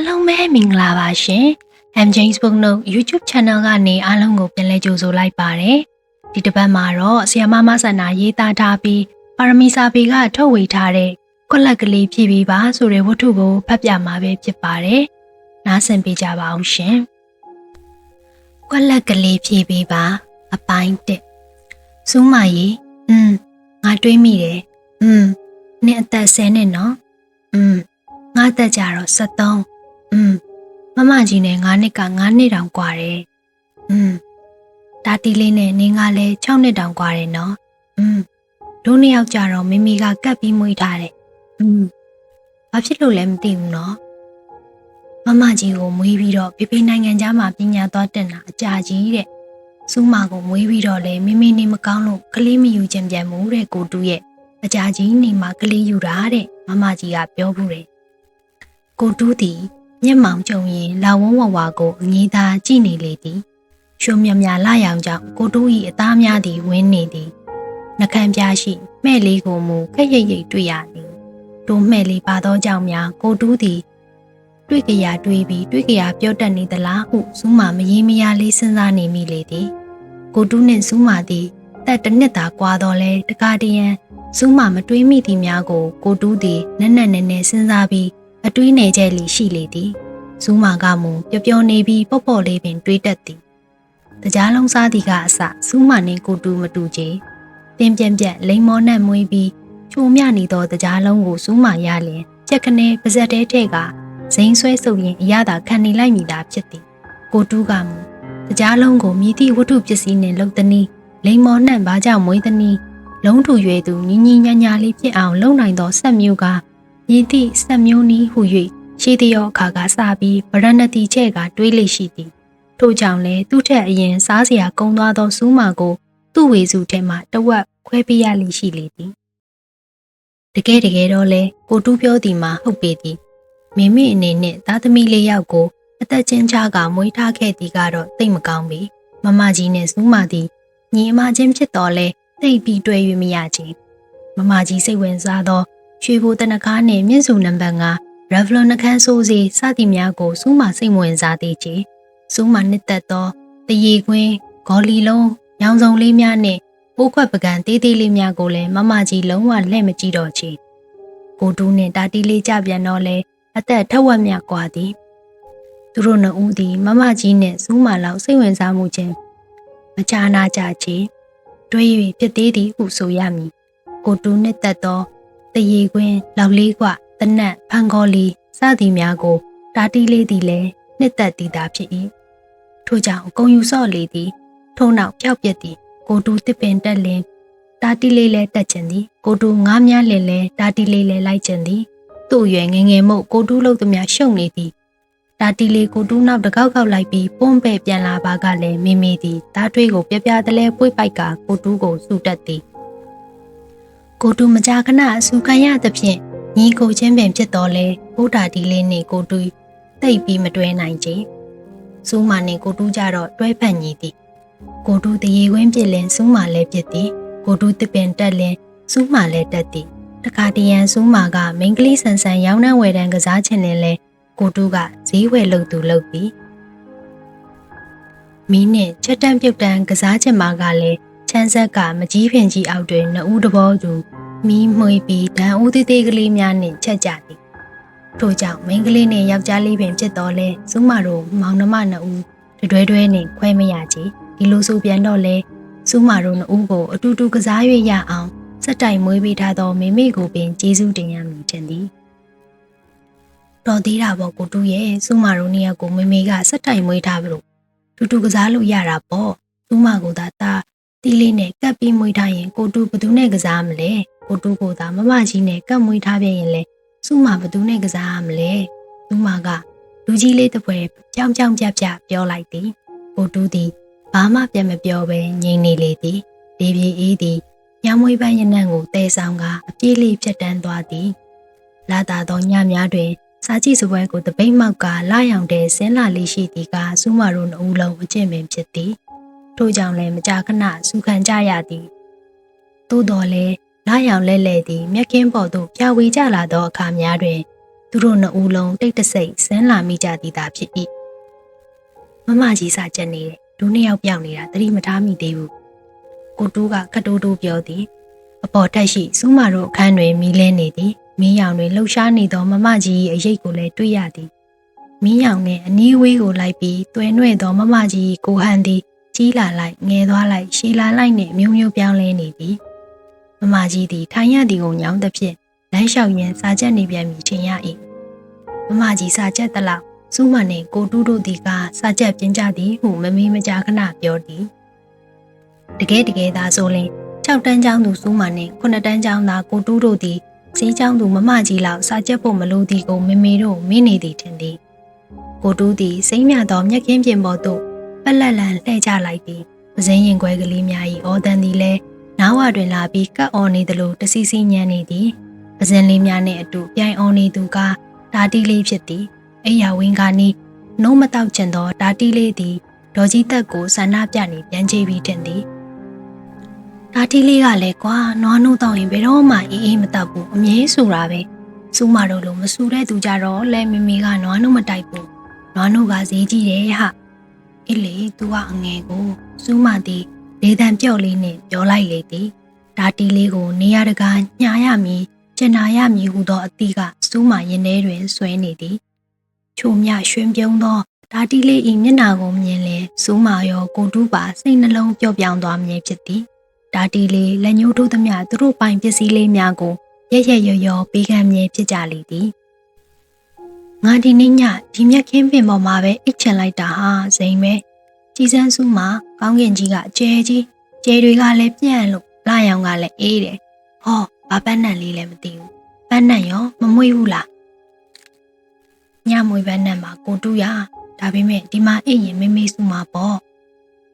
အားလုံးပဲမင်္ဂလာပါရှင် M James Book Note YouTube Channel ကနေအားလုံးကိုပြန်လည်ကြိုဆိုလိုက်ပါတယ်ဒီတစ်ပတ်မှာတော့ဆီယမမဆန္ဒရေးသားထားပြီးပါရမီစာပေကထုတ်ဝေထားတဲ့ခွက်လက်ကလေးဖြည့်ပြီးပါဆိုတဲ့ဝတ္ထုကိုဖတ်ပြမှာပဲဖြစ်ပါတယ်နားဆင်ပေးကြပါအောင်ရှင်ခွက်လက်ကလေးဖြည့်ပြီးပါအပိုင်းတစ်စူးမကြီးอืมငါတွေးမိတယ်อืมနင်အသက်ဆယ်နဲ့နော်อืมငါတက်ကြတော့73 อืมမမကြီးနဲ့ငါနှစ်က9နှစ်တောင်กว่าတယ်อืมဒါတီလေးနဲ့နင်းကလည်း6နှစ်တောင်กว่าတယ်နော်อืมတို့နှစ်ယောက်ကြတော့မိမိကကတ်ပြီးမွေးထားတယ်อืมဘာဖြစ်လို့လဲမသိဘူးနော်မမကြီးကိုမွေးပြီးတော့ဖေဖေနိုင်ငံသားမှာပညာသွားတက်တာအကြာကြီးတဲ့စူးမကိုမွေးပြီးတော့လေမိမိနေမကောင်းလို့ကလေးမယူခြင်းပြန်မှုတဲ့ကိုတူးရဲ့အကြာကြီးနေမှာကလေးယူတာတဲ့မမကြီးကပြောဘူးတယ်ကိုတူးသည် မျက်မှောင်ကြုံရင်လာဝန်းဝဝကိုအငေးသားကြည့်နေလေသည်ရွှေမြမြလာရောင်ကြောင့်ကိုတူး၏အသားများသည်ဝင်းနေသည်နှကမ်းပြားရှိမှဲ့လေးကိုမူခက်ရိပ်ရိပ်တွေ့ရသည်တို့မှဲ့လေးပါသောကြောင့်များကိုတူးသည်တွေ့ကြရာတွေ့ပြီးတွေ့ကြရာပြောတတ်နေသလားဟုစူးမမရေမရလေးစဉ်းစားနေမိလေသည်ကိုတူးနှင့်စူးမသည်တက်တစ်နှစ်သာကွာတော့လဲတကားတရန်စူးမမတွေးမိသည်များကိုကိုတူးသည်နက်နက်နဲနဲစဉ်းစားပြီး အတွေးနေကြလီရှိလေသည်စူးမကမူပျော်ပျော်နေပြီးပေါ့ပေါ့လေးပင်တွေးတတ်သည်တကြားလုံးစားသည်ကအစစူးမနှင့်ကိုတူးမတူချေတင်းပြန့်ပြန့်လိမ်မောနှံ့မွေးပြီးချိုမြနေသောတကြားလုံးကိုစူးမရလျင်ကြက်ကနေပါဇက်တဲထဲကဇိမ်းဆွဲဆုပ်ရင်အရသာခံနေလိုက်မိတာဖြစ်သည်ကိုတူးကမူတကြားလုံးကိုမြည်သည့်ဝတ္ထုပစ္စည်းနှင့်လှုပ်သည်နီလိမ်မောနှံ့ဘာကြောင့်မွေးသည်နီလုံးထူရွယ်သူညီညီညာညာလေးဖြစ်အောင်လုံနိုင်သောဆက်မျိုးက မြည်သည့်ဆက်မျိုးနီးဟု၍ရှေးတရောအခါကစပြီးဗရဏတိချဲ့ကတွေးလိရှိသည်ထို့ကြောင့်လည်းသူ့ထက်အရင်စားစရာကုန်းသွားသောစူးမာကို သူ့ဝေစုထဲမှတဝက်ခွဲပေးရလိရှိလေသည်တကယ်တကယ်တော့လဲကိုတူးပြောသည်မှာဟုတ်ပေသည်မိမိအနေနဲ့သားသမီးလေးယောက်ကိုအသက်ချင်းချကမွေးထားခဲ့သည်ကတော့သိမကောင်းပြီမမကြီးနဲ့စူးမာသည်ညီအမချင်းဖြစ်တော်လဲသိပ်ပြီးတွေ့၍မရချေမမကြီးစိတ်ဝင်စားသော ရွှေဘိုတနကားနှင့်မြင့်စုနံပါတ်5 Revlon နှခမ်းဆိုးစီစသည်များကိုစူးမှစိတ်ဝင်စားသေးခြင်းစူးမှနှစ်သက်သောတရေခွင်းဂေါ်လီလုံးညောင်စုံလေးများနှင့်ပိုးခွက်ပကံသေးသေးလေးများကိုလည်းမမကြီးလုံးဝလှဲ့မကြည့်တော့ချေကိုတူးနှင့်တာတီလေးကြပြန်တော့လဲအသက်ထက်ဝက်မြကွာသည်သူတို့နှစ်ဦးသည်မမကြီးနှင့်စူးမလောက်စိတ်ဝင်စားမှုချင်းမချာနာကြချေတွေး၍ဖြစ်သေးသည်ဟုဆိုရမည်ကိုတူးနှင့်တက်သော တရေခွင်းလောက်လေးကွတနတ်ဖန်ခေါ်လီစသည်များကိုတာတီလေးသည်လည်းနှစ်သက်သည်သာဖြစ်၏ထို့ကြောင့်ကုံယူဆော့လေးသည်ထုံနောက်ပြောက်ပြက်သည်ကိုတူတစ်ပင်တက်လင်တာတီလေးလည်းတက်ခြင်းသည်ကိုတူငားများလင်လည်းတာတီလေးလည်းလိုက်ခြင်းသည်သူ့ရွယ်ငငယ်မို့ကိုတူးလို့သည်များရှုံနေသည်တာတီလေးကိုတူးနောက်တကောက်ကောက်လိုက်ပြီးပွန့်ပဲ့ပြန်လာပါကလည်းမိမိသည်တားထွေးကိုပြပြတလဲပွေ့ပိုက်ကကိုတူးကိုစူတက်သည် ကိုတူးမကြာခဏအဆူခံရသဖြင့်ညီကိုချင်းပင်ဖြစ်တော်လဲဘုဒ္ဓတီလေးနှင့်ကိုတူးတိတ်ပြီးမတွဲနိုင်ချေစူးမာနှင့်ကိုတူးကြတော့တွဲဖက်ညီသည်ကိုတူးတရေဝင်းပြစ်လင်စူးမာလည်းပြစ်သည်ကိုတူးတစ်ပင်တက်လင်စူးမာလည်းတက်သည်တခါတရံစူးမာကမိန်းကလေးဆန်ဆန်ရောင်းနှံဝယ်တန်းကစားချင်လင်လဲကိုတူးကဈေးဝယ်လုပ်သူလုပ်သည်မီးနဲ့ချက်တန်းပြုတ်တန်းကစားချင်မှာကလည်း ချမ်းဆက်ကမကြီးဖင်ကြီးအောက်တွင်နှူးတဘောသူမီးမှွေပြီးဒံဦးသေးသေးကလေးများနှင့်ချက်ကြသည်ထို့ကြောင့်မိန်းကလေးနှင့်ယောက်ျားလေးပင်ဖြစ်တော်လဲစူးမတို့မောင်နှမနှစ်ဦးတတွဲတွဲနှင့်ခွဲမရချေဒီလိုဆိုပြန်တော့လဲစူးမတို့နှစ်ဦးကိုအတူတူကစား၍ရအောင်စက်တိုင်မွေးပေးထားသောမိမိကိုပင်ကျေးဇူးတင်ရမည်ထင်သည်တော်သေးတာပေါ့ကိုတူရဲ့စူးမတို့နှစ်ယောက်ကိုမိမိကစက်တိုင်မွေးထားပြီလို့တူတူကစားလို့ရတာပေါ့စူးမကိုသာတာ တီးလေးနဲ့ကပ်ပြီးမွေးထားရင်ကိုတူဘသူနဲ့ကစားမလဲကိုတူကိုသာမမကြီးနဲ့ကပ်မွေးထားပြန်ရင်လဲစုမဘသူနဲ့ကစားရမလဲစုမကလူကြီးလေးတစ်ပွဲကြောင်ကြောင်ပြပြပြောလိုက်သည်ကိုတူသည်ဘာမှပြန်မပြောဘဲငြိမ်နေလေသည်ဒေပြေအေးသည်ညမွေးပန်းရနံ့ကိုတဲဆောင်ကအပြေးလေးဖြတ်တန်းသွားသည်လာတာသောညများတွင်စာကြည့်စပွဲကိုတပိတ်မောက်ကလာရောင်တဲ့ဆင်းလာလေးရှိသည်ကစူးမတို့နှုတ်လုံးအကျင့်ပင်ဖြစ်သည် ထို့ကြောင့်လည်းမကြာခဏစူခံကြရသည်သို့တော်လည်းလာရောင်လဲလဲသည်မြက်ခင်းပေါ်သို့ပြဝေကြလာသောအခါများတွင် သူတို့နှစ်ဦးလုံးတိတ်တဆိတ်ဆင်းလာမိကြသည်သာဖြစ်၏မမကြီးစာချက်နေတယ်လူနှစ်ယောက်ပြောင်းနေတာသတိမထားမိသေးဘူးကိုတူးကခတိုးတိုးပြောသည်အပေါ်ထက်ရှိစူးမာတို့အခန်းတွင်မီးလဲနေသည်မီးရောင်တွင်လှုပ်ရှားနေသောမမကြီး၏အရေးကိုလည်းတွေ့ရသည်မီးရောင်နှင့်အနီးဝေးကိုလိုက်ပြီးတွယ်နှဲ့သောမမကြီး၏ကိုဟန်သည် ကြီးလာလိုက်ငယ်သွားလိုက်ရှည်လာလိုက်နှင့်မျိုးမျိုးပြောင်းလဲနေသည်မမကြီးသည်ထိုင်ရသည်ကိုညောင်းသဖြင့်လမ်းလျှောက်ရန်စာချက်နေပြန်မည်ထင်ရ၏မမကြီးစာချက်တလောက်စူးမနှင့်ကိုတူးတို့သည်ကစာချက်ပြင်းကြသည်ဟုမမေးမကြာခဏပြောသည်တကယ်တကယ်သာဆိုရင်6တန်းကျောင်းသူစူးမနှင့်9တန်းကျောင်းသားကိုတူးတို့သည်ဈေးကျောင်းသူမမကြီးလောက်စာချက်ဖို့မလိုသည်ကိုမေမေတို့မင်းနေသည်ထင်သည်ကိုတူးသည်စိမ့်မြသောမျက်ခင်းပြင်ပေါ်သို့ ပက်လက်လန်လှည့်ကြလိုက်သည်ပစင်းရင်ခွဲကလေးများ၏အော်တန်သည်လည်းနားဝတွင်လာပြီးကတ်အော်နေသလိုတစီစီညံနေသည်ပစင်းလေးများနှင့်အတူပြိုင်အော်နေသူကဒါတီလေးဖြစ်သည်အိယာဝင်းကနီးနှုံးမတောက်ကျင်သောဒါတီလေးသည်ဒေါ်ကြီးတက်ကိုဆန္ဒပြနေပြန်ချပြီးတင်သည်ဒါတီလေးကလည်းကွာနွားနှုတ်တော့ရင်ဘယ်တော့မှအေးအေးမတောက်ဘူးအမြဲဆူတာပဲစူးမတို့လိုမဆူတဲ့သူကြတော့လဲမမေကနွားနှုတ်မတိုက်ဘူးနွားနှုတ်ကဈေးကြီးတယ်ဟာ အေးလေ तू ကအငယ်ကိုစူးမသည်လေတံပြော့လေးနဲ့ပြောလိုက်လေသည်ဒါတီလေးကိုနေရတကာညာရမည်ကျင်နာရမည်ဟုသောအသည့်ကစူးမရင်ထဲတွင်ဆွဲနေသည်ချိုမြရွှင်ပြုံးသောဒါတီလေးဤမျက်နာကိုမြင်လဲစူးမာရောကိုတူးပါစိတ်နှလုံးပျော့ပြောင်းသွားမည်ဖြစ်သည်ဒါတီလေးလက်ညှိုးထိုးသမျှသူတို့ပိုင်ပစ္စည်းလေးများကိုရရရရပေးကမ်းမြဲဖြစ်ကြလေသည် ငါဒီနေ့ညဒီမြက်ခင်းပင်ပေါ်မှာပဲအိတ်ချင်လိုက်တာဟာစိန်ပဲကြည်စန်းစုမှာကောင်းကင်ကြီးကကျဲကြီးကျဲတွေကလည်းပြန့်လို့လာရောင်ကလည်းအေးတယ်ဟောဘာပန်းနံလေးလည်းမသိဘူးပန်းနံရောမမွေးဘူးလားညမွေပန်းနံမှာကိုတူရဒါပေမဲ့ဒီမှာအိတ်ရင်မေမေစုမှာပေါ့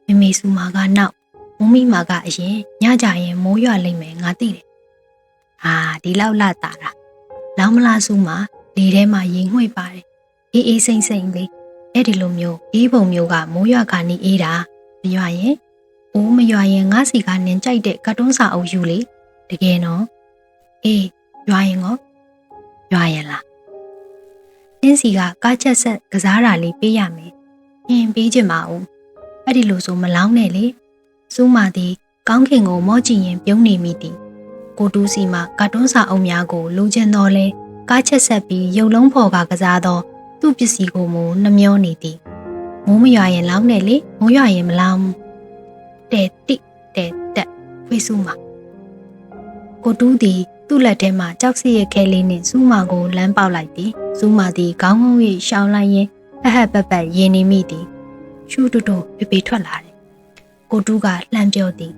မေမေစုမှာကနောက်မမီမာကအရင်ညကြရင်မိုးရွာလိမ့်မယ်ငါသိတယ်ဟာဒီလောက်လာတာတာလောင်းမလားစုမှာ လေထဲမှာရင်ငွေ့ပါတယ်အေးအေးစိမ့်စိမ့်လေးအဲ့ဒီလိုမျိုးအေးပုံမျိုးကမိုးရွာခါနေအေးတာမရွာရင်အိုးမရွာရင်ငါစီကနင်ကြိုက်တဲ့ကတ်တွန်းစာအုပ်ယူလေတကယ်နော်အေးရွာရင်ကောရွာရင်လားနင်းစီကကားချက်ဆက်ကစားတာလေးပေးရမယ်အင်းပေးချင်ပါဦးအဲ့ဒီလိုဆိုမလောင်းနဲ့လေစူးမာသည်ကောင်းခင်ကိုမော့ကြည့်ရင်ပြုံးနေမိသည်ကိုတူးစီမှကတ်တွန်းစာအုပ်များကိုလိုချင်တော်လဲ ကားချက်ဆက်ပြီးရုပ်လုံးဖော်ကကစားသော သူ့ပစ္စည်းကိုမူနှမျောနေသည်မိုးမရွာရင်လောင်းနဲ့လေမိုးရွာရင်မလောင်းတဲ့တိတဲ့တက်ဝိစုမကိုတူးသည်သူ့လက်ထဲမှကြောက်စီရဲ့ခဲလေးနှင့်စူးမာကိုလမ်းပေါက်လိုက်သည်စူးမာသည်ခေါင်းငုံ၍ရှောင်းလိုက်ရင်အဟက်ပက်ပက်ရင်နေမိသည်ရှူတူတူပြပေထွက်လာတယ်ကိုတူးကလှမ်းပြောသည်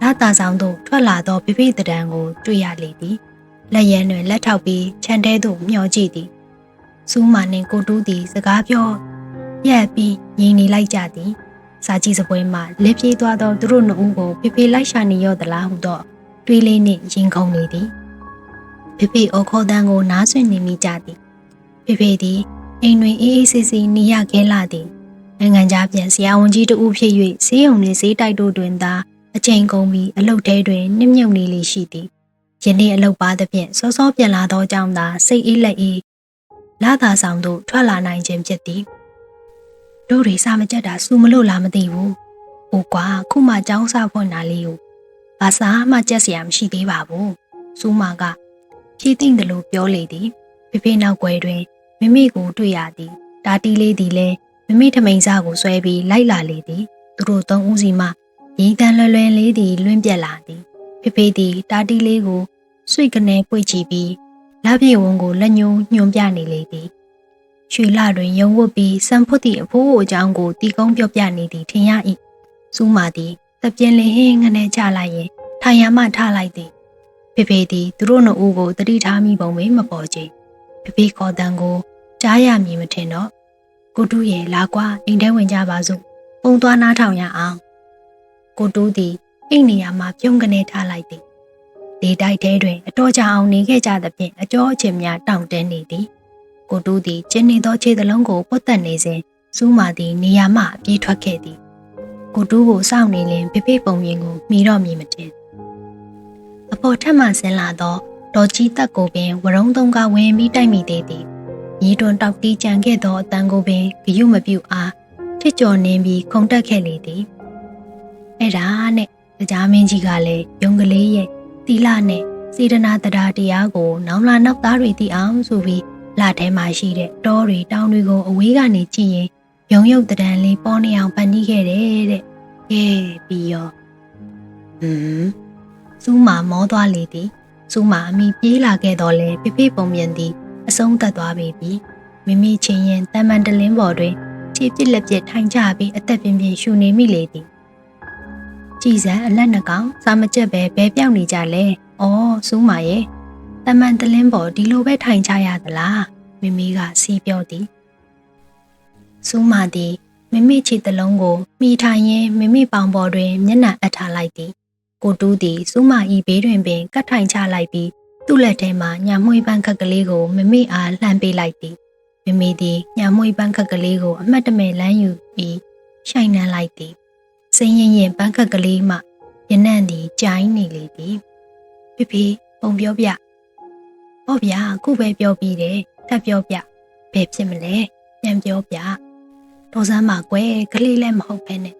လာတာဆောင်သို့ထွက်လာသောပြပေတံကိုတွေ့ရလေသည် လက်ရန်တွင်လက်ထောက်ပြီးခြံထဲသို့မျှော်ကြည့်သည်စူးမာနှင့်ကိုတူးသည် စကားပြောရက်ပြီးငြိမ်နေလိုက်ကြသည်စာကြည့်စပွဲမှလက်ပြေးသွားသောသူတို့နှစ်ဦးကိုဖေဖေလိုက်ရှာနေရော့သလားဟုတော့တွေးလေးနှင့်ရင်ခုန်နေသည်ဖေဖေအော်ခေါ်တန်းကိုနားဆွင့်နေမိကြသည်ဖေဖေသည်အိမ်တွင်အေးအေးဆေးဆေးနေရခဲလာသည်နိုင်ငံခြားပြန်ဆရာဝန်ကြီးတဦးဖြစ်၍ဈေးရုံနှင့်ဈေးတိုက်တို့တွင်သာအချိန်ကုန်ပြီးအလုတ်ထဲတွင်နှိမ့်မြုပ်နေလေရှိသည် ယနေ့အလုတ်ပါသဖြင့်စောစောပြန်လာသောကြောင့်သာစိတ်အေးလက်အေးလာသာဆောင်သို့ထွက်လာနိုင်ခြင်းဖြစ်သည်တို့တွေစာမကြက်တာစူမလို့လားမသိဘူး။ဟိုကွာခုမှចောင်းစားဖွင့်တာလေးကိုဘာစာမှကြက်စရာမရှိသေးပါဘူး။စူးမကဖြည့်သိမ့်တယ်လို့ပြောလေသည်။ဖေဖေနောက်ွယ်တွင်မိမိကိုတွေ့ရသည်။တာတီလေးသည်လည်းမိမိထမိန်စားကိုဆွဲပြီးလိုက်လာလေသည်။သူတို့သုံးဦးစီမှရင်တန်လွယ်လွယ်လေးသည်လွင့်ပြက်လာသည်။ ဖေဖေသည်တာတီလေးကိုဆွေကနေပွေချပြီးလက်ပြေဝန်းကိုလက်ညှိုးညွှန်ပြနေလေသည်။ရွှေလတွင်ရုံဝတ်ပြီးစံဖွတ်သည့်အဖိုးအကြောင်းကိုတီကုန်းပြောပြနေသည်ထင်ရ၏။စူးမာသည်တပြင်းလင်းဟင်းငနဲ့ချလိုက်ရင်ထိုင်ရမှထားလိုက်သည်။ဖေဖေသည်သူတို့နှစ်ဦးကိုတတိထားမိပုံပဲမပေါ်ချေ။ဖေဖေခေါ်တန်ကိုကြားရမည်မထင်တော့ကိုတူးရဲ့လာကွာအိမ်ထဲဝင်ကြပါစို့။ပုံသွားနားထောင်ရအောင်။ကိုတူးသည် အိမ်နေရာမှာပြုံးကနေထားလိုက်သည်။လေတိုက်ထဲတွင်အတော်ကြာအောင်နေခဲ့ကြသဖြင့်အကျော်အချင်းများတောင့်တင်းနေသည်။ကိုတူးသည်ကျင်းနေသောခြေသလုံးကိုပုတ်တက်နေစဉ်စူးမာသည်နေရာမှပြေးထွက်ခဲ့သည်။ကိုတူးကိုစောင့်နေလင်ဖေဖေပုံရင်ကိုမိတော့မိမတင်။အပေါ်ထက်မှဆင်းလာသောဒေါ်ကြီးတက်ကိုပင်ဝရုံသုံးကဝင်ပြီးတိုက်မိသေးသည်မြေတွန်တောက်တီးကြံခဲ့သောအတန်ကိုပင်ဂယုမပြုအားထစ်ကျော်နှင်းပြီးခုန်တက်ခဲ့လေသည်အဲ့ဒါနဲ့ ကြားမင်းကြီးကလည်းယုံကလေးရဲ့တီလာနဲ့စေတနာတရားတရားကို နောင်လာနောက်သားတွေသိအောင်ဆိုပြီးလာထဲမှာရှိတဲ့တောတွေတောင်တွေကိုအဝေးကနေကြည့်ရင်ယုံရုပ်တံလေးပေါ်နေအောင်ဖန်တီးခဲ့တယ်တဲ့ကဲပြီးရောဟွန်းစူးမမောသွားလေသည်စူးမအမိပြေးလာခဲ့တော့လေပြပြပုံမြင်သည်အဆုံးသက်သွားပေပြီမိမိချင်းရင်တမန်တလင်းပေါ်တွင်ခြေပြစ်လက်ပြစ်ထိုင်ကြပြီးအသက်ပြင်းပြင်းရှူနေမိလေသည် ကြည်စံအလက်နှကောင်စာမကျက်ပဲဘဲပြောင်းနေကြလဲ။အော်စူးမရဲ့တမန်တလင်းပေါ်ဒီလိုပဲထိုင်ကြရသလားမိမိကစီးပြောသည်စူးမသည်မိမိခြေတလုံးကိုမိထိုင်ရင်းမိမိပေါင်ပေါ်တွင်မျက်နှာအပ်ထားလိုက်သည်ကိုတူးသည်စူးမဤဘေးတွင်ပင်ကတ်ထိုင်ချလိုက်ပြီးသူ့လက်ထဲမှညာမွှေးပန်းခက်ကလေးကိုမိမိအားလှမ်းပေးလိုက်သည်မိမိသည်ညာမွှေးပန်းခက်ကလေးကိုအမှတ်တမဲ့လမ်းယူပြီးရှိုင်နှံလိုက်သည် စင်းရင်ရင်ပန်းခက်ကလေးမှရနံ့သည်ကြိုင်းနေလေသည်ဖေဖေပုံပြောပြဟောဗျာခုပဲပြောပြီးတယ်ထပ်ပြောပြဘယ်ဖြစ်မလဲပြန်ပြောပြဒေါ်စမ်းမကွယ်ကလေးလည်းမဟုတ်ပဲနဲ့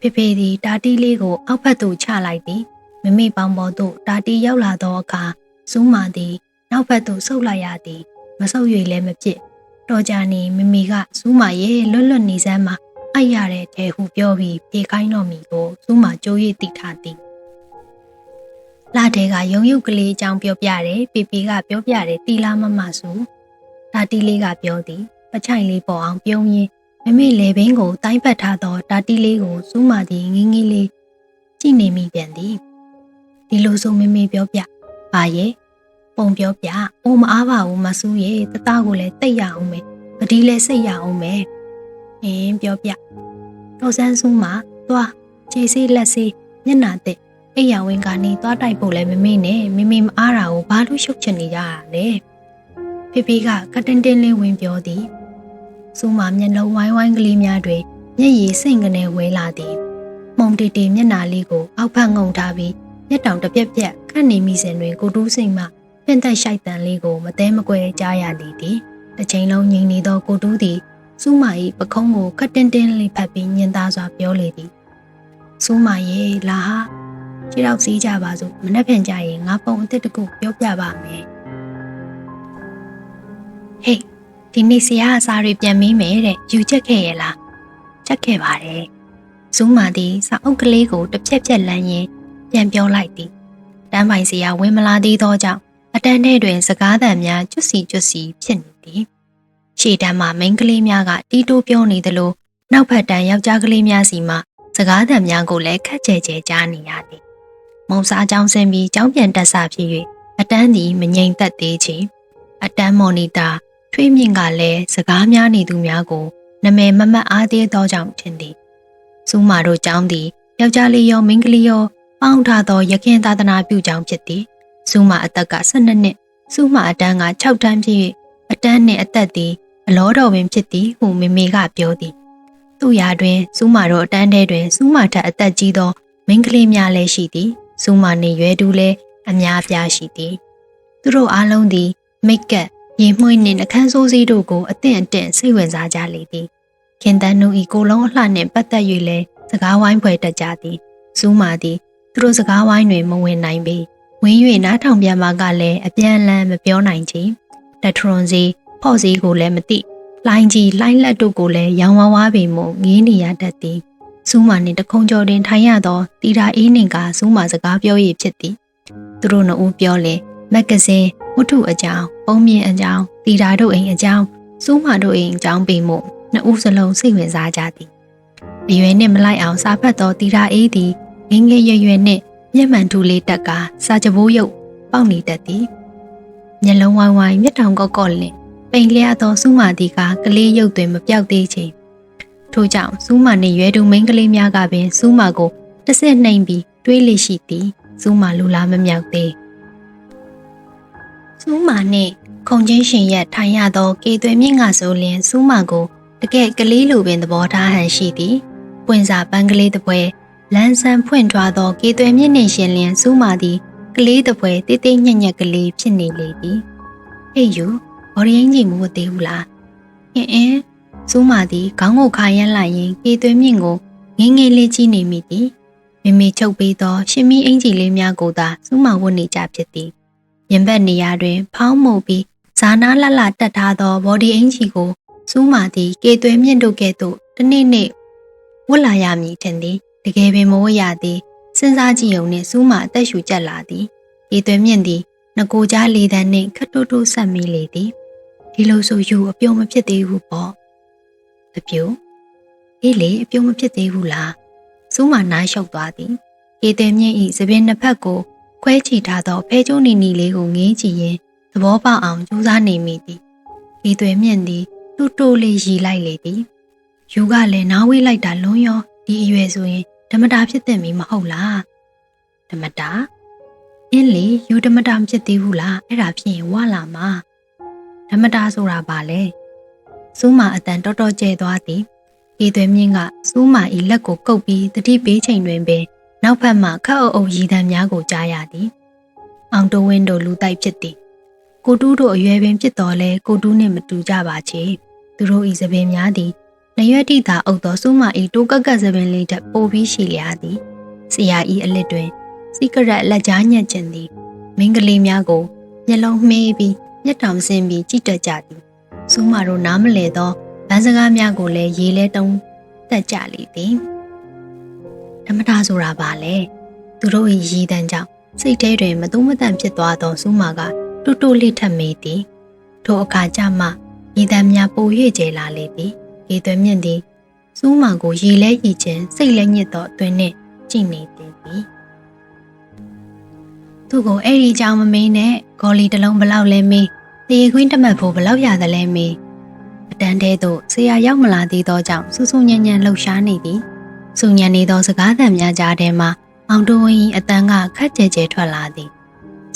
ဖေဖေသည်တာတီးလေးကိုအောက်ဖက်သို့ချလိုက်သည်မမေပေါင်ပေါ်သို့တာတီးရောက်လာသောအခါစူးမာသည်နောက်ဖက်သို့ဆုတ်လိုက်ရသည် မဆုတ်၍လည်းမဖြစ်တော်ကြနေမမေကစူးမာရဲ့လွတ်လွတ်နေစမ်းမှာ အိုက်ရတဲ့တဲဟုပြောပြီးပြေခိုင်းတော်မူကိုစူးမာကြိုးရည်တိထားသည်လာတဲ့ကယုံရုပ်ကလေးအကြောင်းပြောပြတယ်ပီပီကပြောပြတယ်တီလာမမစုဒါတီလေးကပြောသည်ပချိုင်လေးပေါ်အောင်ပြုံးရင်းမမေလေဘင်းကိုတိုင်းပတ်ထားသောဒါတီလေးကိုစူးမာသည်ငင်းငင်းလေးကြည့်နေမိပြန်သည်ဒီလိုဆိုမမေပြောပြပါရဲ့ပုံပြောပြအိုမအားပါဘူးမဆူးရဲ့တသားကိုလည်းတိတ်ရအောင်မယ်ပတိလည်းစိတ်ရအောင်မယ် အင်းပြောပြတော်စန်းဆူးမှာသွားခြေစေးလက်စေးမျက်နာတဲ့အိယာဝင်းကနေသွားတိုက်ဖို့လည်းမမေနဲ့မမေမအားတာကိုဘာလို့ရှုပ်ချင်နေကြရလဲဖေဖေကကတင်တင်လေးဝင်ပြောသည်စူးမှာမျက်လုံးဝိုင်းဝိုင်းကလေးများတွင်မျက်ရည်စိတ်ကနေဝဲလာသည်မှုံတီတီမျက်နာလေးကိုအောက်ဖက်ငုံထားပြီးမျက်တောင်တစ်ပြက်ပြက်ခတ်နေမိစဉ်တွင်ကိုတူးစိတ်မှပင့်သက်ရှိုက်တန်လေးကိုမသေးမကွဲကြားရလေသည်တစ်ချိန်လုံးငြိမ်နေသောကိုတူးသည် စူးမာ၏ပခုံးကိုခတ်တင်းတင်းလေးဖတ်ပြီးညင်သားစွာပြောလေသည်စူးမာရဲ့လာဟာခြေတော့စီးကြပါစို့မနှက်ဖင်ကြရင်ငါပုံအစ်စ်တကူပြောပြပါမယ်ဟေးဒီနေ့ဆရာအစာတွေပြန်မီးမယ်တဲ့ယူချက်ခဲ့ရဲ့လားချက်ခဲ့ပါတယ်စူးမာသည်စာအုပ်ကလေးကိုတစ်ဖြက်ဖြက်လမ်းရင်းပြန်ပြောလိုက်သည်တန်းပိုင်ဆရာဝင်မလာသေးသောကြောင့်အတန်းထဲတွင်စကားသံများကျွတ်စီကျွတ်စီဖြစ်နေသည် ရှေ့တန်းမှာမိန်းကလေးများကတီးတိုးပြောနေသလိုနောက်ဖက်တန်းယောက်ျားကလေးများစီမှစကားသံများကိုလည်းခက်ကြဲကြဲကြားနေရသည်မုံစားကြောင်းဆင်းပြီးကြောင်းပြန်တက်ဆဖြစ်၍အတန်းသည်မငြိမ်သက်သေးချေအတန်းမော်နီတာထွေးမြင့်ကလည်းစကားများနေသူများကိုနမဲမမတ်အားသေးသောကြောင့်ထင်သည်စူးမာတို့ကြောင်းသည်ယောက်ျားလေးရောမိန်းကလေးရောပေါင်းထားသောရခင်သာသနာပြုကြောင်းဖြစ်သည်စူးမာအသက်က12နှစ်စူးမာအတန်းက6တန်းဖြစ်၍အတန်းနှင့်အသက်သည် အလောတော်ပင်ဖြစ်သည်ဟုမေမေကပြောသည်သူ့ရာတွင်စူးမာတို့အတန်းထဲတွင်စူးမာထက်အသက်ကြီးသောမိန်းကလေးများလည်းရှိသည်စူးမာနှင့်ရွယ်တူလည်းအများပြားရှိသည်သူတို့အားလုံးသည်မိတ်ကပ်ရေမှွေးနှင့်နှကန်းစိုးစည်းတို့ကိုအသင့်အတင့်စိတ်ဝင်စားကြလေသည်ခင်တန်းတို့၏ကိုလုံးအလှနှင့်ပတ်သက်၍လည်းစကားဝိုင်းဖွဲ့တတ်ကြသည်စူးမာသည်သူတို့စကားဝိုင်းတွင်မဝင်နိုင်ပေဝင်း၍နားထောင်ပြန်မှကလည်းအပြန်လန်းမပြောနိုင်ချေတက်ထရွန်စီ ဖော့စီကိုလည်းမသိလိုင်းကြီးလိုင်းလက်တို့ကိုလည်းရောင်ဝါးဝါးပေမို့ငင်းနေရတတ်သည်စူးမာနှင့်တခုံကျော်တွင်ထိုင်ရသောတီတာအေးနှင့်ကစူးမာစကားပြောရဖြစ်သည်သူတို့နှစ်ဦးပြောလေမဂ္ဂဇင်းဝတ္ထုအကြောင်းပုံမြင်အကြောင်းတီတာတို့အိမ်အကြောင်းစူးမာတို့အိမ်အကြောင်းပေမို့နှစ်ဦးစလုံးစိတ်ဝင်စားကြသည်အရွယ်နှင့်မလိုက်အောင်စာဖတ်သောတီတာအေးသည်ငငယ်ရွယ်ရွယ်နှင့်မျက်မှန်ထူလေးတက်ကစာကြပိုးရုပ်ပေါက်နေတတ်သည်မျက်လုံးဝိုင်းဝိုင်းမျက်တောင်ကော့ကော့လင် ပိန်လျက်သောစူးမာတီကကလေးရုပ်တွင်မပြောက်သေးချေထို့ကြောင့်စူးမာနှင့်ရွယ်တူမိန်းကလေးများကပင်စူးမာကိုတစ်ဆက်နှိမ်ပြီးတွေးလိရှိသည်စူးမာလူလာမမြောက်သေးစူးမာနှင့်ခုံချင်းရှင်ရက်ထိုင်ရသောကေသွဲမြင့်ကဆိုလျင်စူးမာကိုတကယ်ကလေးလိုပင်သဘောထားဟန်ရှိသည်ပွင့်စာပန်းကလေးတစ်ပွဲလန်းဆန်းဖွင့်ထွားသောကေသွဲမြင့်နှင့်ရှင်လျင်စူးမာသည်ကလေးတစ်ပွဲတိတ်တိတ်ညက်ညက်ကလေးဖြစ်နေလေသည်ဟေ့ယူ ဘော်ဒီရင်ကြီးမဝတ်သေးဘူးလားအင်းအင်းစူးမာသည်ခေါင်းကိုခါရမ်းလိုက်ရင်ကေသွင်းမြင့်ကိုငင်းငယ်လေးကြည့်နေမိသည်မိမိချုပ်ပေးသော ရှင်မီအင်ကြီးလေးများကိုသာစူးမာဝတ်နေကြဖြစ်သည်ရင်ဘတ်နေရာတွင် ဖောင်းမှုပြီးဇာနာလှလှတက်ထားသောဘော်ဒီအင်ကြီးကိုစူးမာသည်ကေသွင်းမြင့်တို့ကဲ့သို့တစ်နေ့နေ့ဝတ်လာရမည်ထင်သည်တကယ်ပင်မဝတ်ရသည်စဉ်းစားကြည့်ုံနှင့်စူးမာအသက်ရှူကျက်လာသည်ကေသွင်းမြင့်သည်ငကိုကြားလေတန်းနှင့်ခတ်တိုးတိုးဆက်မိလေသည် ဒီလိုဆိုယူအပြုံးမဖြစ်သေးဘူးပေါ့အပြုံးအေးလေအပြုံးမဖြစ်သေးဘူးလားစူးမနားလျှောက်သွားသည်ကေတဲမြင့်ဤသပင်နှစ်ဖက်ကိုခွဲချီထားသောဖဲကျိုးနီနီလေးကိုငေးကြည့်ရင်သဘောပေါက်အောင်ကြိုးစားနေမိသည်ကေသွဲမြင့်သည်တူတိုးလေးရီလိုက်လေသည်ယူကလည်းနားဝေးလိုက်တာလွန်းရောဒီအရွယ်ဆိုရင်ဓမ္မတာဖြစ်တဲ့မီမဟုတ်လားဓမ္မတာအင်းလေယူဓမ္မတာမဖြစ်သေးဘူးလားအဲ့ဒါဖြစ်ရင်ဝလာမှာ ဓမ္မတာဆိုတာဘာလဲစူးမအတန်တော်တော်ကျဲသွားသည်ကေသွဲမြင့်ကစူးမဤလက်ကိုကုပ်ပြီးတတိပေးချိန်တွင်ပင်နောက်ဖက်မှခက်အုပ်အုပ်ရည်တံများကိုကြားရသည်အောင်တဝင်းတို့လူတိုက်ဖြစ်သည်ကိုတူးတို့အရွယ်ပင်ဖြစ်တော်လဲကိုတူးနှင့်မတူကြပါချေသူတို့ဤသပင်များသည်နရွက်တိသာအုပ်သောစူးမဤတိုးကက်ကက်သပင်လေးထက်ပိုပြီးရှိလျားသည်ဆရာဤအလစ်တွင်စီကရက်လက်ကြားညက်ခြင်းသည်မင်းကလေးများကိုမျက်လုံးမှေးပြီး မျက်တောင်ဆင်းပြီးကြည့်တတ်ကြသည်စူးမတို့နားမလဲသောဗန်းစကားများကိုလည်းရေလဲတုံးတက်ကြလေသည်ဓမ္မတာဆိုတာပါလေသူတို့၏ရည်တန်းကြောင့်စိတ်ထဲတွင်မသုံးမတန်ဖြစ်သွားသောစူးမကတူတူလေးထက်မေးသည်ထိုအခါကျမှရည်တန်းများပို၍ကျဲလာလေသည်ရေသွင်းမြင့်သည်စူးမကိုရေလဲရည်ခြင်းစိတ်လဲညစ်သောအတွင်းနှင့်ကြည်နေသည် သူ့ကိုအဲ့ဒီကြောင်မမင်းနဲ့ဂေါ်လီတစ်လုံးဘလောက်လဲမေးတေခွင်းတမတ်ဖို့ဘလောက်ရသလဲမေးအတန်းတဲသို့ဆရာရောက်မလာသေးသောကြောင့်စူးစူးညံ့ညံ့လှုပ်ရှားနေသည်စူညံနေသောစကားသံများကြားထဲမှအောင်တိုးဝင်း၏အတန်းကခက်ကြဲကြဲထွက်လာသည်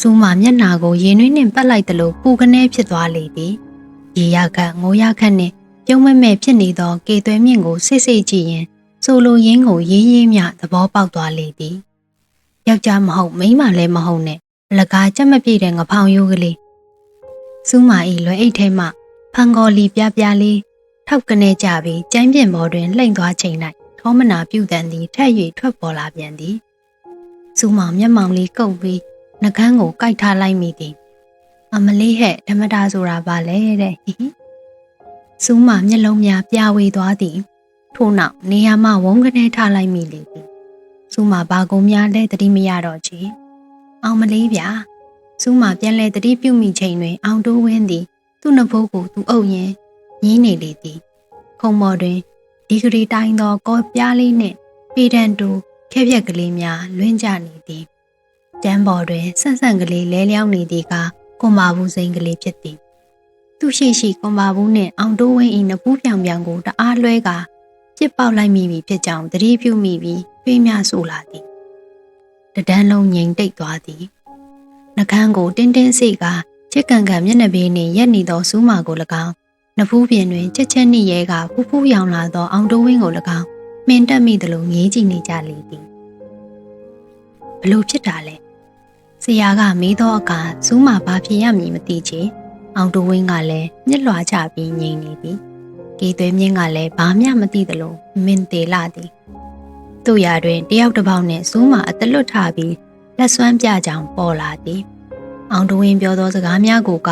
စူးမမျက်နာကိုရေနွေးနှင့်ပတ်လိုက်သလိုပူကနေဖြစ်သွားလေသည်ရေရခတ်ငိုရခတ်နှင့်ပြုံးမဲမဲဖြစ်နေသောကေသွဲမြင့်ကိုစိတ်စိတ်ကြည့်ရင်ဆိုလိုရင်းကိုရေးရေးမြသဘောပေါက်သွားလေသည် ယောက်ျားမဟုတ်မိန်းမလည်းမဟုတ်နဲ့အလကားကြက်မပြည့်တဲ့ငဖောင်ရိုးကလေးစူးမာဤလွယ်အိတ်ထဲမှဖန်ကော်လီပြပြလေးထောက်ကနေကြပြီးကျန်းပြင်ပေါ်တွင်လှိမ့်သွားချိန်၌ထောမနာပြုတ်တန်သည်ထက်၍ထွက်ပေါ်လာပြန်သည်စူးမာမျက်မှောင်လေးကုပ်ပြီးနှကန်းကိုကိုက်ထားလိုက်မိသည်အမလေးဟဲ့ဓမ္မတာဆိုတာပါလေတဲ့ဟိဟိစူးမာမျက်လုံးများပြဝေသွားသည်ထို့နောက်နေရာမှဝုန်းကနေထားလိုက်မိလေသည် စူးမာဘာကုံများလဲတတိမရတော့ချေအောင်မလေးဗျာစူးမာပြန်လဲတတိပြုတ်မိချိန်တွင် အောင်တိုးဝင်းသည် သူ့နှဖိုးကိုသူအုပ်ရင်းညင်းနေလေသည် ခုံမော်တွင်ဒီဂရီတိုင်းသောကောပြားလေးနှင့်ပေဒန်တူခဲဖြက်ကလေးများလွင့်ကြနေသည်တန်းပေါ်တွင်ဆန့်ဆန့်ကလေးလဲလျောင်းနေသည်ကကွန်မာဘူးစိန်ကလေးဖြစ်သည် သူရှိရှိကွန်မာဘူးနှင့်အောင်တိုးဝင်း၏နဖူးပြောင်ပြောင်ကိုတအားလွဲကာပြစ်ပေါက်လိုက်မိပြီဖြစ်ကြောင်းသတိပြုမိပြီး ပြေးများဆိုလာသည်တဒန်းလုံးငြိမ်တိတ်သွားသည်နှကန်းကိုတင်းတင်းစိတ်ကချစ်ကန်ကန်မျက်နှာပေးနှင့်ရက်နေသောစူးမာကို၎င်းနဖူးပြင်တွင်ချက်ချက်နှိရဲကဖူးဖူးရောင်လာသောအောင်တိုးဝင်းကို၎င်းမှင်တက်မိသလိုငေးကြည့်နေကြလေသည်ဘလို့ဖြစ်တာလဲဆရာကမေးသောအခါစူးမာဘာဖြစ်ရမည်မသိချေအောင်တိုးဝင်းကလည်းမျက်လွှာချပြီးငြိမ်နေသည်ကေသွဲမြင့်ကလည်းဘာမှမသိသလိုမင်သေးလာသည် သူ့ရာတွင်တယောက်တစ်ပေါက်နှင့်စူးမာအတလွတ်ထပြီးလက်ဆွမ်းပြကြောင်ပေါ်လာသည်အောင်တဝင်းပြောသောစကားများကိုက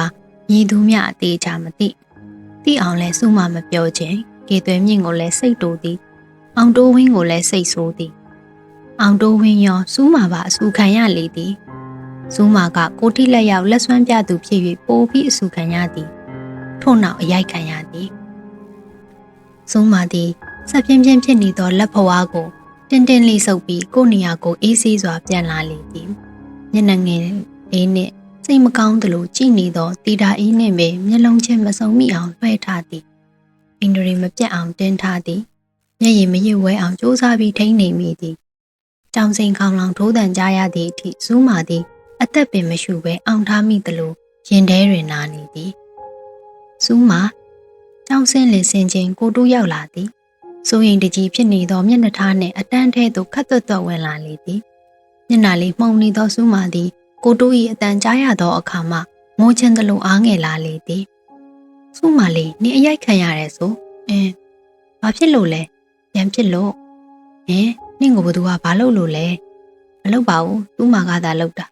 ညီသူမြအသေးချာမသိသိအောင်လဲစူးမာမပြောခြင်းကေသွဲမြင့်ကိုလည်းစိတ်တူသည်အောင်တိုးဝင်းကိုလည်းစိတ်ဆိုးသည်အောင်တိုးဝင်းရောစူးမာပါအဆူခံရလေသည်စူးမာကကိုတိလက်ရောက်လက်ဆွမ်းပြသူဖြစ်၍ပိုပြီးအဆူခံရသည်ထို့နောက်အရိုက်ခံရသည်စူးမာသည်ဆက်ပြင်းပြင်းဖြစ်နေသောလက်ဖွားကို တင်းတင်းလေးဆုပ်ပြီးကိုနေရာကိုအေးဆေးစွာပြန်လာလေသည်မျက်နှာငယ်လေးနှင့်စိတ်မကောင်းသလိုကြည်နေသောတီတာအေးနှင့်ပဲမျက်လုံးချင်းမစုံမိအောင်လွှဲထားသည်အင်ဒရီမပြတ်အောင်တင်းထားသည်မျက်ရည်မရစ်ဝဲအောင်စူးစမ်းပြီးထိန်းနေမိသည်တောင်စိန်ခေါင်လောင်ထိုးတန်ကြားရသည့်အထိဇူးမာသည်အသက်ပင်မရှူဘဲအောင်ထားမိသလိုရင်ထဲတွင်နာနေသည်ဇူးမာတောင်ဆင်းလင်ဆင်ချင်းကိုတူးရောက်လာသည် စိုးရင်တကြီးဖြစ်နေသောမျက်နှာထားနှင့်အတန်းထဲသို့ခတ်သွက်သွက်ဝင်လာလေသည်မျက်နှာလေးမှုန်နေသောစူးမာသည်ကိုတူး၏အတန်ကြားရသောအခါမှမိုးချင်သလိုအားငယ်လာလေသည်စူးမလေးနင်အရိုက်ခံရတယ်ဆိုအင်းဘာဖြစ်လို့လဲပြန်ဖြစ်လို့ဟင်နင့်ကိုဘသူကဘာလုပ်လို့လဲမလုပ်ပါဘူးသူ့မှာကသာလုပ်တာ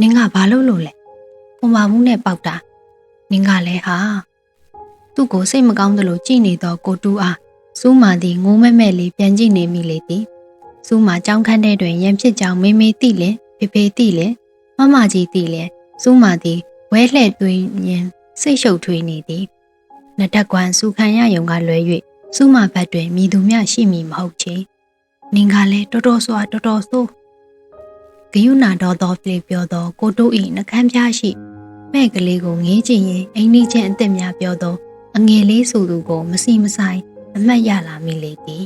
နင်ကဘာလုပ်လို့လဲပုံမမှုနဲ့ပေါက်တာနင်ကလည်းဟာသူ့ကိုစိတ်မကောင်းသလိုကြည်နေတော့ကိုတူးအား စူးမသည်ငိုးမဲမဲလေးပြန်ကြည့်နေမိလေသည်စူးမကြောင်းခန်းထဲတွင်ရံဖြစ်ကြောင်မေမေတိလင်ဖေဖေတိလင်မမကြီးတိလင်စူးမသည်ဝဲလှဲ့သွင်းရင်စိတ်ရှုပ်ထွေးနေသည်နတ်တက်ကွမ်စူခံရယုံကလွဲ၍စူးမဘက်တွင်မိသူမျှရှိမည်မဟုတ်ချေနင်ကလည်းတော်တော်စွာတော်တော်ဆိုးဂယုနာတော်တော်ပြေပြောသောကိုတိုးဤနှကမ်းပြားရှိမဲ့ကလေးကိုငေးကြည့်ရင်အိမ်နီးချင်းအစ်စ်များပြောသောအငယ်လေးဆိုသူကိုမစီမဆိုင် အမှတ်ရလာမိလေသည်